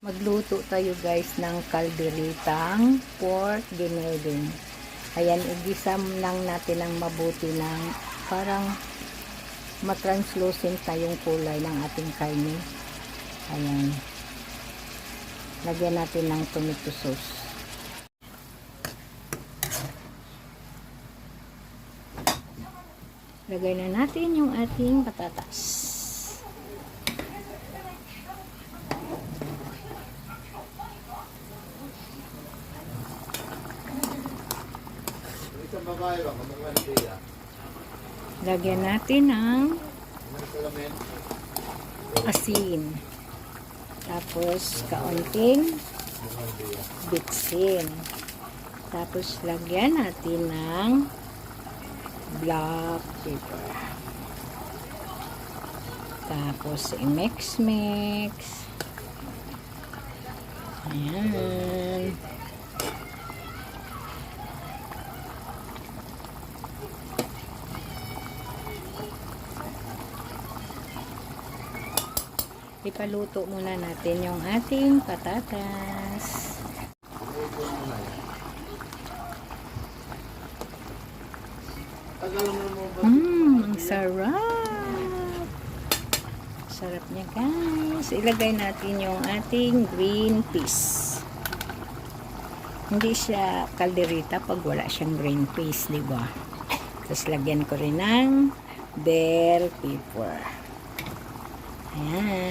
Magluto tayo guys ng kalderitang pork gineding. Ayan, igisa lang natin ng mabuti ng parang matranslucent tayong kulay ng ating karne. Ayan. Lagyan natin ng tomato sauce. Lagay na natin yung ating patatas. Lagyan natin ng asin. Tapos, kaunting bitsin. Tapos, lagyan natin ng black pepper. Tapos, i-mix-mix. Ayan. Ipaluto muna natin yung ating patatas. Mmm, sarap! Sarap niya guys. Ilagay natin yung ating green peas. Hindi siya kalderita pag wala siyang green peas, di ba? Tapos lagyan ko rin ng bell pepper. Ayan.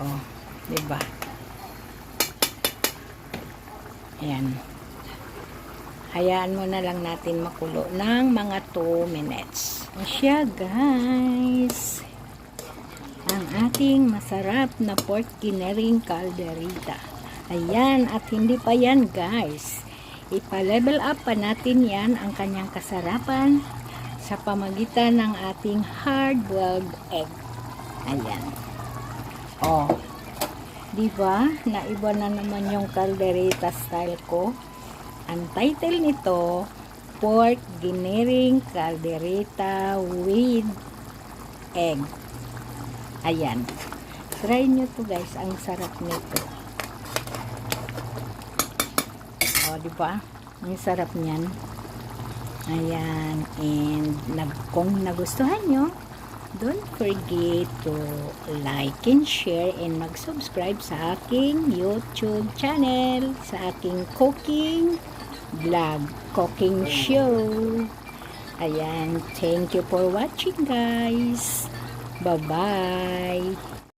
Oh, di ba? Ayan. Hayaan mo na lang natin makulo ng mga 2 minutes. O siya, guys. Ang ating masarap na pork kinering calderita. Ayan, at hindi pa yan, guys. Ipa-level up pa natin yan ang kanyang kasarapan sa pamagitan ng ating hard-boiled egg. Ayan. Oh, Di ba? Naiba na naman yung caldereta style ko. Ang title nito, Pork Giniring Caldereta with Egg. Ayan. Try nyo to guys. Ang sarap nito. O, di ba? Ang sarap niyan. Ayan. And nag, kung nagustuhan nyo, Don't forget to like and share and mag-subscribe sa aking YouTube channel, sa aking cooking vlog, cooking show. Ayan, thank you for watching guys. Bye-bye.